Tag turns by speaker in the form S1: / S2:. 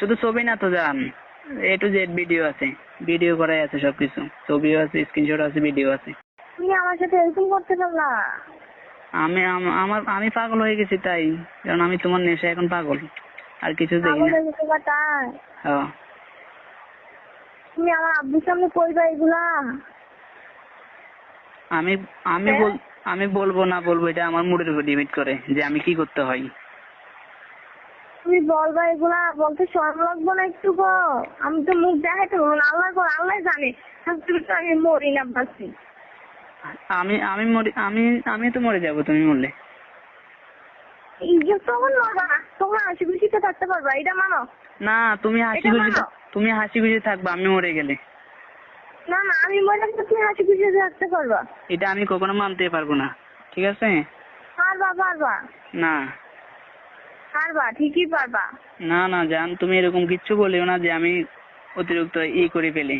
S1: শুধু ছবি না তো জান এ টু জেড ভিডিও আছে। ভিডিও করাই আছে সবকিছু। ছবিও আছে স্ক্রিনশট আছে ভিডিও আছে।
S2: তুমি আমার সাথে এরকম করতে পারলা?
S1: আমি আমার আমি পাগল হয়ে গেছি তাই। কারণ আমি তোমার নেশা এখন পাগল। আর কিছু দেখি না।
S2: হয়ে তুমি আমার আব্বুর সামনে করবা এগুলা?
S1: আমি আমি
S2: হ্যাঁ?
S1: বল আমি বলব না বলব এটা আমার মুডের উপর ডিপেন্ড করে যে আমি কি করতে হয়।
S2: তুমি বলবা এগুলা বলতে শরম লাগবো না একটু গো। আমি তো মুখ দেখাইতে পারব না আল্লাহ গো আল্লাহ জানে। তুমি তো আমি মরি না বাসি
S1: আমি আমি মরে আমি আমি তো মরে যাব তুমি মরলে।
S2: তখন না তখন হাসি খুশিতে থাকতে পারবা এটা মানো?
S1: না তুমি হাসি খুশি। তুমি হাসি খুশি থাকবা আমি মরে গেলে।
S2: না না আমি মরে গেলে তুমি হাসি খুশিতে থাকতে পারবা।
S1: এটা আমি কখনো মানতে পারব না ঠিক আছে?
S2: পারবা পারবা।
S1: না।
S2: পারবা? ঠিকই পারবা।
S1: না না, জান, তুমি এরকম কিচ্ছু বলিও না যে আমি অতিরিক্ত ই করে ফেলি।